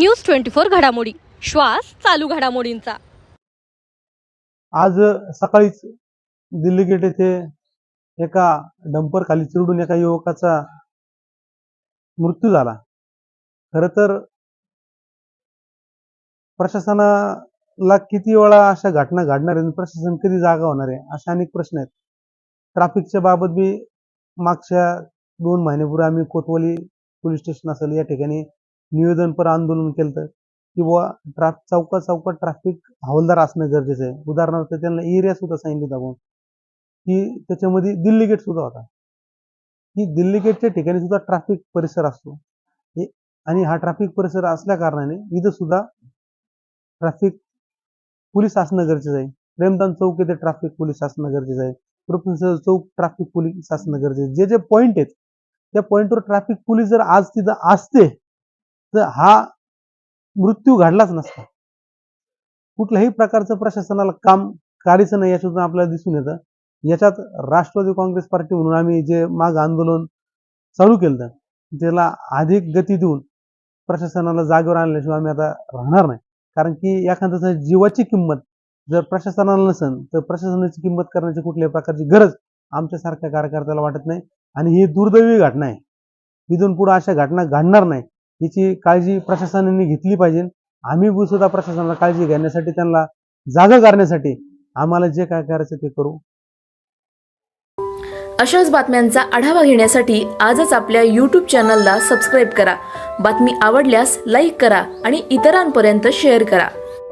News twenty four घडामोडी. श्वास चालू घडामोडींचा. आज सकाळीच दिल्ली गेट येथे एका डंपर खाली चिरडून एका युवकाचा मृत्यू झाला. खर तर प्रशासनाला किती वेळा अशा घटना घडणार आहे आणि प्रशासन कधी जागा होणार आहे असे अनेक प्रश्न आहेत. ट्रॅफिकच्या बाबत बी मागच्या दोन महिन्यापूर्वी आम्ही कोतवाली पोलीस स्टेशन असेल या ठिकाणी निवेदनपर आंदोलन केलं तर किंवा ट्रा चौका चौकात ट्रॅफिक हवालदार असणं गरजेचं आहे. उदाहरणार्थ त्यांना एरिया सुद्धा सांगितलं आपण. की त्याच्यामध्ये दिल्ली गेट सुद्धा होता. की दिल्ली गेटच्या ठिकाणी सुद्धा ट्रॅफिक परिसर असतो. आणि हा ट्रॅफिक परिसर असल्या कारणाने इथं सुद्धा ट्रॅफिक पोलीस असणं गरजेचं आहे. प्रेमदान चौक येथे ट्रॅफिक पोलीस असणं गरजेचं आहे. प्रोफेसर चौक ट्रॅफिक पोलीस असणं गरजेचं जे जे पॉईंट आहेत त्या पॉईंटवर ट्रॅफिक पोलीस जर आज तिथं असते तर हा मृत्यू घडलाच नसता. कुठल्याही प्रकारचं प्रशासनाला काम करायचं नाही याच्यातून आपल्याला दिसून येतं. याच्यात राष्ट्रवादी काँग्रेस पार्टी म्हणून आम्ही जे माग आंदोलन चालू केलं त्याला अधिक गती देऊन प्रशासनाला जागेवर आणल्याशिवाय आम्ही आता राहणार नाही. कारण की एखाद्याच्या जीवाची किंमत जर प्रशासनाला नसेल तर प्रशासनाची किंमत करण्याची कुठल्याही प्रकारची गरज आमच्यासारख्या कार्यकर्त्याला वाटत नाही. आणि ही दुर्दैवी घटना आहे. इथून पुढे अशा घटना घडणार नाही. याची काळजी प्रशासनाने घेतली पाहिजे. आम्ही सुद्धा प्रशासनाला काळजी घेण्यासाठी त्यांना जागा करण्यासाठी आम्हाला जे काय करायचं ते करू. अशाच बातम्यांचा आढावा घेण्यासाठी आजच आपल्या यूट्यूब चॅनलला सबस्क्राईब करा. बातमी आवडल्यास लाईक करा आणि इतरांपर्यंत शेअर करा.